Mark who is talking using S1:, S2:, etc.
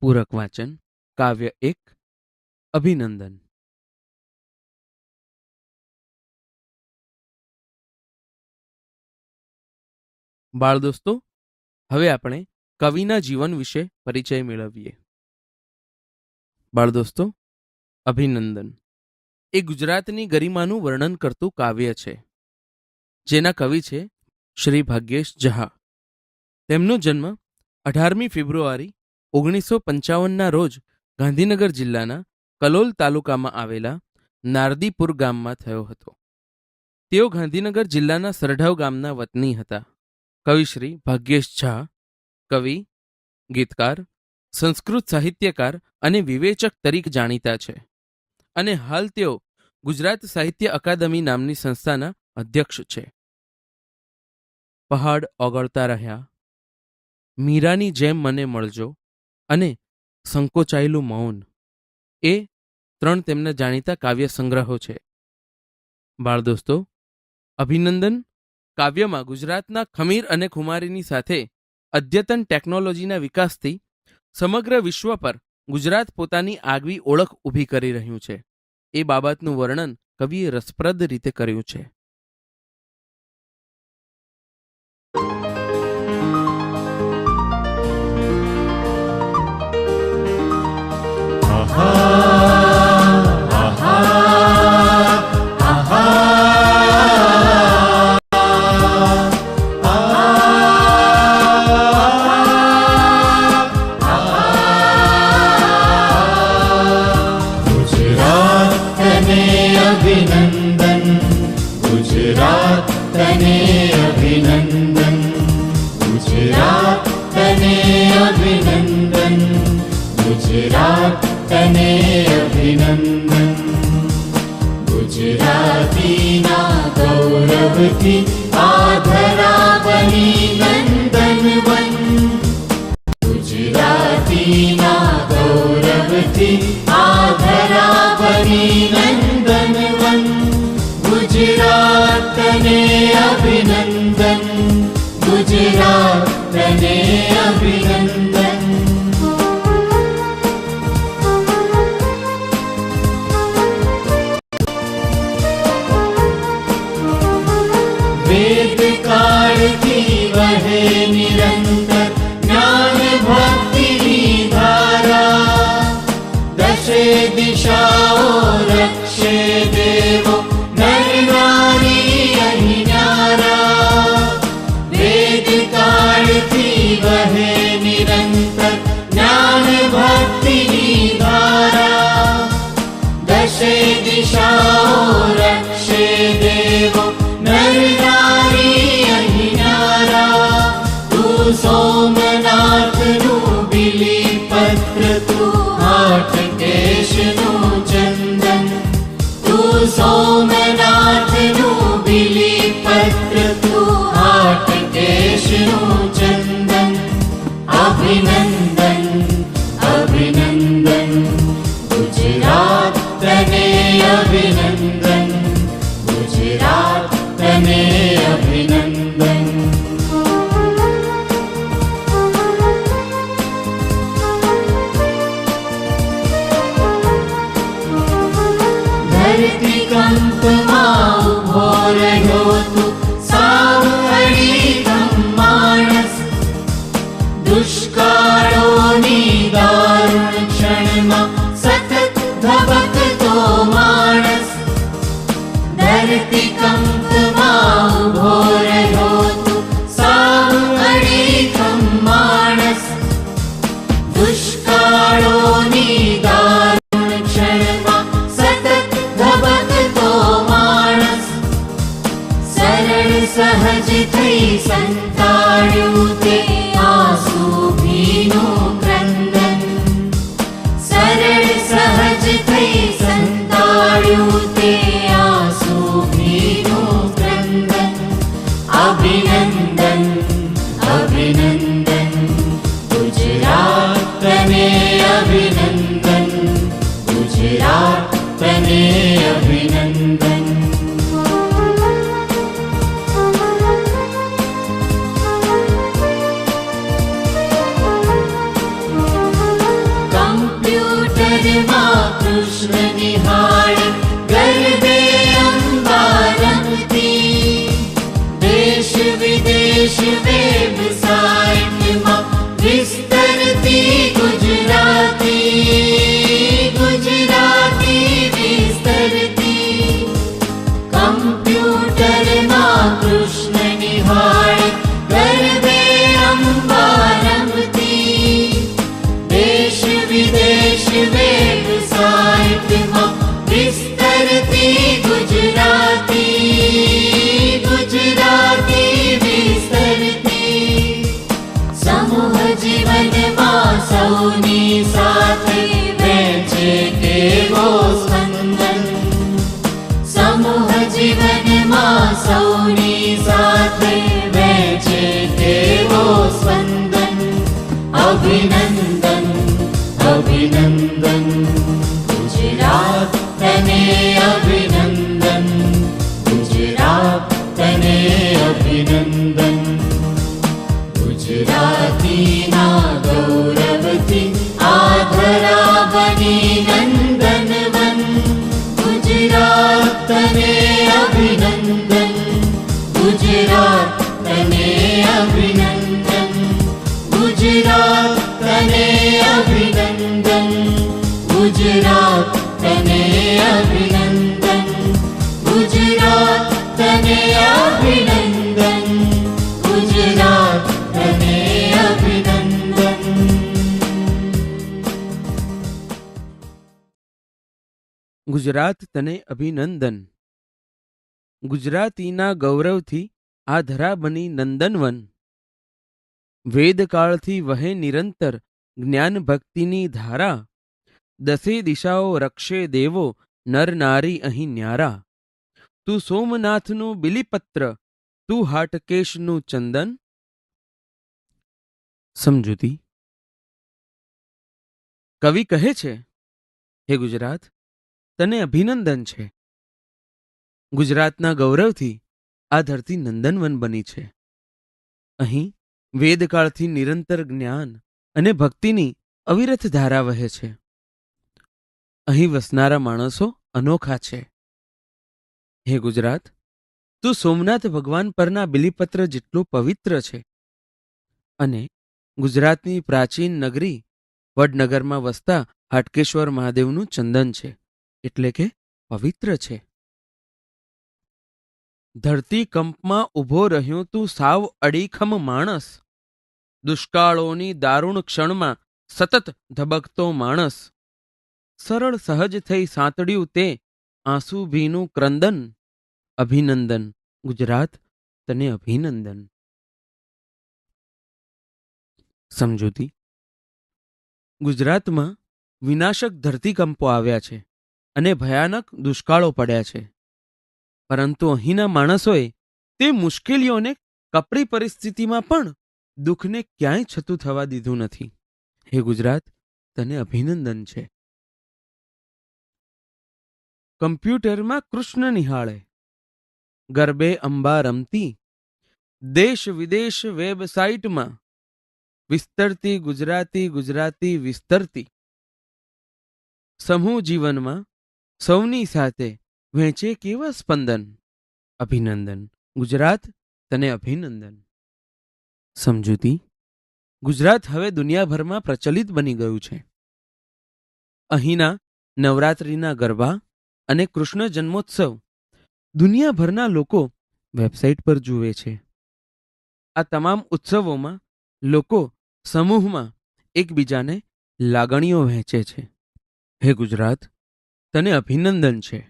S1: પૂરક વાંચન, કાવ્ય એક, અભિનંદન. બાળ દોસ્તો હવે આપણે કવિના જીવન વિશે પરિચય મેળવીએ. બાળ દોસ્તો અભિનંદન. એ ગુજરાતની ગરિમાનું વર્ણન કરતું કાવ્ય છે. જેના કવિ છે શ્રી ભાગ્યેશ જહા તેમનો જન્મ અઢારમી ફેબ્રુઆરી ઓગણીસો પંચાવનના રોજ ગાંધીનગર જિલ્લાના કલોલ તાલુકામાં આવેલા નારદીપુર ગામમાં થયો હતો. તેઓ ગાંધીનગર જિલ્લાના સરઢાવ ગામના વતની હતા. કવિશ્રી ભાગ્યેશ ઝા, કવિ, ગીતકાર, સંસ્કૃત સાહિત્યકાર અને વિવેચક તરીકે જાણીતા છે. અને હાલ તેઓ ગુજરાત સાહિત્ય અકાદમી નામની સંસ્થાના અધ્યક્ષ છે. પહાડ ઓગળતા રહ્યા. મીરાની જેમ મને મળજો. અને સંકોચાયેલું મૌન. એ ત્રણ તેમના જાણીતા કાવ્ય સંગ્રહો છે. બાળ દોસ્તો, અભિનંદન કાવ્યમાં ગુજરાતના ખમીર અને ખુમારીની સાથે અદ્યતન ટેકનોલોજીના વિકાસથી સમગ્ર વિશ્વ પર ગુજરાત પોતાની આગવી ઓળખ ઊભી કરી રહ્યું છે. એ બાબતનું વર્ણન કવિએ રસપ્રદ રીતે કર્યું છે.
S2: તને અભિનંદન ગુજરાતીના ગૌરવથી આધરા બની નંદનવન ગુજરાતીના ગૌરવથી આધરા બની નંદનવન ગુજરાતને અભિનંદન ગુજરાતને અભિનંદન रक्षे देव नर्वाणि अहि नारा वहे निरन्तर ज्ञानभक्ति भारा दशे दिशो रक्षे देव अहिनारा तु सो અભિનંદન અભિનંદન ગુજરાત તને અભિનંદન ગુજરાત તને અભિનંદન ધરતી કંપમાં ઊભો રહ્યો તું સાવ अर्पितं तु मां साणेतुं माणस दुष्काो निदाय क्षण सतत भवतो माणस सरलसहज सन्तार्यो ते आसु भीनो। അഭിനന്ദൻ അഭിനന്ദൻ ഗുജറാത്തനെ അഭിനന്ദൻ ഗുജറാത്തനെ അഭിനന്ദൻ കമ്പ്യൂട്ടർ മാ കൃഷ്ണ જીવનમાં સૌની સાથે વહેંચે તેવો સ્પંદન અભિનંદન અભિનંદન. ગુજરાત તને અભિનંદન ગુજરાત તને અભિનંદન. ગુજરાત તને અભિનંદન.
S1: ગુજરાતીના ગૌરવથી આ ધરા બની નંદનવન. વેદકાળથી વહે નિરંતર જ્ઞાન ભક્તિની ધારા. દસે દિશાઓ રક્ષે દેવો નર નારી અહીં ન્યારા. તું સોમનાથનું બિલીપત્ર, તું હાટકેશનું ચંદન. સમજૂતી? કવિ કહે છે, હે ગુજરાત તને અભિનંદન છે. ગુજરાતના ગૌરવથી આ ધરતી નંદનવન બની છે. અહીં વેદકાળથી નિરંતર જ્ઞાન અને ભક્તિની અવિરત ધારા વહે છે. અહીં વસનારા માણસો અનોખા છે. હે ગુજરાત, તું સોમનાથ ભગવાન પરના બિલીપત્ર જેટલું પવિત્ર છે. અને ગુજરાતની પ્રાચીન નગરી વડનગરમાં વસતા હાટકેશ્વર મહાદેવનું ચંદન છે. એટલે કે પવિત્ર છે. ધરતીકંપમાં ઊભો રહ્યું તું સાવ અડીખમ માણસ. દુષ્કાળોની દારૂણ ક્ષણમાં સતત ધબકતો માણસ. સરળ સહજ થઈ સાંતડ્યું તે આંસુભીનું ક્રંદન. અભિનંદન, ગુજરાત તને અભિનંદન. સમજૂતી? ગુજરાતમાં વિનાશક ધરતીકંપો આવ્યા છે. અને ભયાનક દુષ્કાળો પડ્યા છે. પરંતુ અહીંના માણસોએ તે મુશ્કેલીઓને કપરી પરિસ્થિતિમાં પણ દુઃખને ક્યાંય છતું થવા દીધું નથી. હે ગુજરાત, તને અભિનંદન છે. કમ્પ્યુટરમાં કૃષ્ણ નિહાળે. ગરબે અંબા રમતી, દેશ વિદેશ વેબસાઇટમાં વિસ્તરતી ગુજરાતી ગુજરાતી વિસ્તરતી. સમૂહ જીવનમાં સૌની સાથે વહેંચે કેવા સ્પંદન? અભિનંદન. ગુજરાત તને અભિનંદન. સમજૂતી? ગુજરાત હવે દુનિયાભરમાં પ્રચલિત બની ગયું છે. અહીંના નવરાત્રિના ગરબા અને કૃષ્ણ જન્મોત્સવ દુનિયાભરના લોકો વેબસાઇટ પર જુએ છે. આ તમામ ઉત્સવોમાં લોકો સમૂહમાં એકબીજાને લાગણીઓ વહેંચે છે. હે ગુજરાત તને અભિનંદન છે.